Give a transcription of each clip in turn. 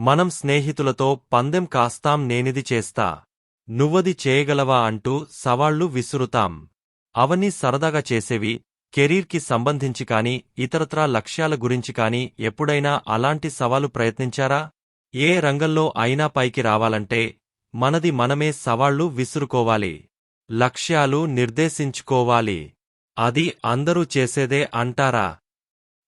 మనం స్నేహితులతో పందెం కాస్తాం నేనిది చేస్తా. నువ్వది చేయగలవా అంటూ సవాళ్ళు విసురుతాం. అవన్నీ సరదాగా చేసేవి కెరీర్కి సంబంధించి కాని ఇతరత్రా లక్ష్యాల గురించి కాని ఎప్పుడైనా అలాంటి సవాలు ప్రయత్నించారా? ఏ రంగంలో అయినా పైకి రావాలంటే మనది మనమే సవాళ్ళు విసురుకోవాలి. లక్ష్యాలు నిర్దేశించుకోవాలి. అది అందరూ చేసేదే అంటారా?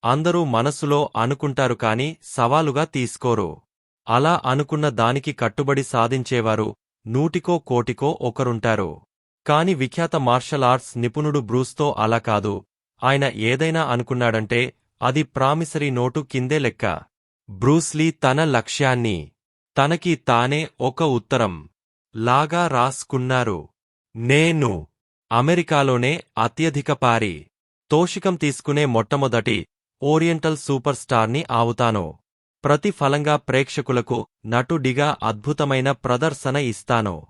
అందరూ మనసులో అనుకుంటారు కాని సవాలుగా తీసుకోరు. అలా అనుకున్న దానికి కట్టుబడి సాధించేవారు నూటికో కోటికో ఒకరుంటారు. కాని విఖ్యాత మార్షల్ ఆర్ట్స్ నిపుణుడు బ్రూస్తో అలా కాదు. ఆయన ఏదైనా అనుకున్నాడంటే అది ప్రామిసరీ నోటు కిందే లెక్క. బ్రూస్లీ తన లక్ష్యాన్ని తనకి తానే ఒక ఉత్తరం లాగా రాసుకున్నారు. నేను అమెరికాలోనే అత్యధిక పారి తోషికం తీసుకునే మొట్టమొదటి ఓరియంటల్ సూపర్ స్టార్ని ఆవుతాను. ప్రతిఫలంగా ప్రేక్షకులకు నటుడిగా అద్భుతమైన ప్రదర్శన ఇస్తాను.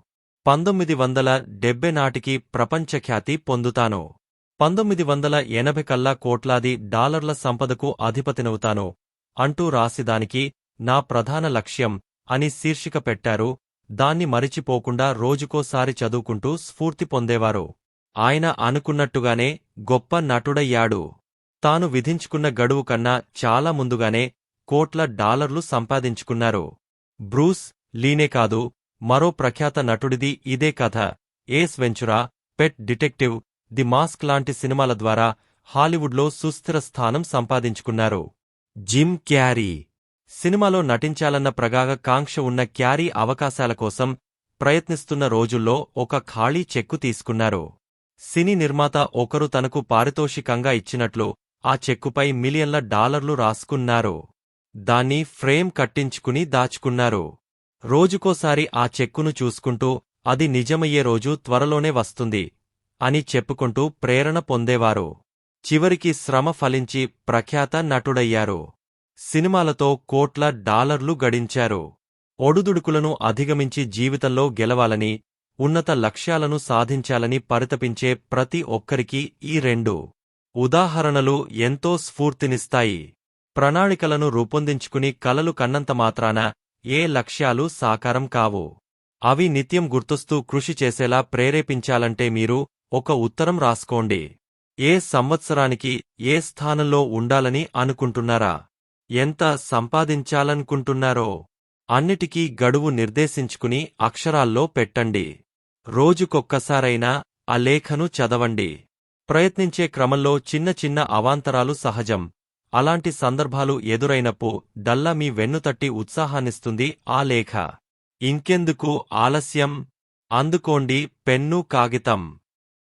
పంతొమ్మిది వందల డెబ్బై నాటికి ప్రపంచఖ్యాతి పొందుతాను. పంతొమ్మిది వందల ఎనభై కల్లా కోట్లాది డాలర్ల సంపదకు అధిపతినవుతాను. అంటూ రాసిదానికి నా ప్రధాన లక్ష్యం అని శీర్షిక పెట్టారు. దాన్ని మరిచిపోకుండా రోజుకోసారి చదువుకుంటూ స్ఫూర్తి పొందేవారు. ఆయన అనుకున్నట్టుగానే గొప్ప నటుడయ్యాడు. తాను విధించుకున్న గడువు కన్నా చాలా ముందుగానే కోట్ల డాలర్లు సంపాదించుకున్నారు. బ్రూస్ లీనే కాదు మరో ప్రఖ్యాత నటుడిది ఇదే కథ. Ace Ventura Pet Detective The Mask లాంటి సినిమాల ద్వారా హాలీవుడ్లో సుస్థిర స్థానం సంపాదించుకున్నారు. Jim Carrey. సినిమాలో నటించాలన్న ప్రగాగ కాంక్ష ఉన్న క్యారీ అవకాశాల కోసం ప్రయత్నిస్తున్న రోజుల్లో ఒక ఖాళీ చెక్కు తీసుకున్నారు. సినీ నిర్మాత ఒకరు తనకు పారితోషికంగా ఇచ్చినట్లు ఆ చెక్కుపై మిలియన్ల డాలర్లు రాసుకున్నారు. దాన్ని ఫ్రేమ్ కట్టించుకుని దాచుకున్నారు. రోజుకోసారి ఆ చెక్కును చూసుకుంటూ అది నిజమయ్యే రోజు త్వరలోనే వస్తుంది అని చెప్పుకుంటూ ప్రేరణ పొందేవారు. చివరికి శ్రమ ఫలించి ప్రఖ్యాత నటుడయ్యారు. సినిమాలతో కోట్ల డాలర్లు గడించారు. ఒడుదుడుకులను అధిగమించి జీవితంలో గెలవాలని ఉన్నత లక్ష్యాలను సాధించాలని పరితపించే ప్రతి ఒక్కరికీ ఈ రెండు ఉదాహరణలు ఎంతో స్ఫూర్తినిస్తాయి. ప్రణాళికలను రూపొందించుకుని కలలు కన్నంత మాత్రాన ఏ లక్ష్యాలు సాకారం కావు. అవి నిత్యం గుర్తొస్తూ కృషి చేసేలా ప్రేరేపించాలంటే మీరు ఒక ఉత్తరం రాసుకోండి. ఏ సంవత్సరానికి ఏ స్థానంలో ఉండాలని అనుకుంటున్నారా? ఎంత సంపాదించాలనుకుంటున్నారో? అన్నిటికీ గడువు నిర్దేశించుకుని అక్షరాల్లో పెట్టండి. రోజుకొక్కసారైనా ఆ లేఖను చదవండి. ప్రయత్నించే క్రమంలో చిన్న చిన్న అవాంతరాలు సహజం. అలాంటి సందర్భాలు ఎదురైనప్పుడు డల్లా మీ వెన్నుతట్టి ఉత్సాహాన్నిస్తుంది ఆ లేఖ. ఇంకెందుకు ఆలస్యం? అందుకోండి పెన్ను కాగితం.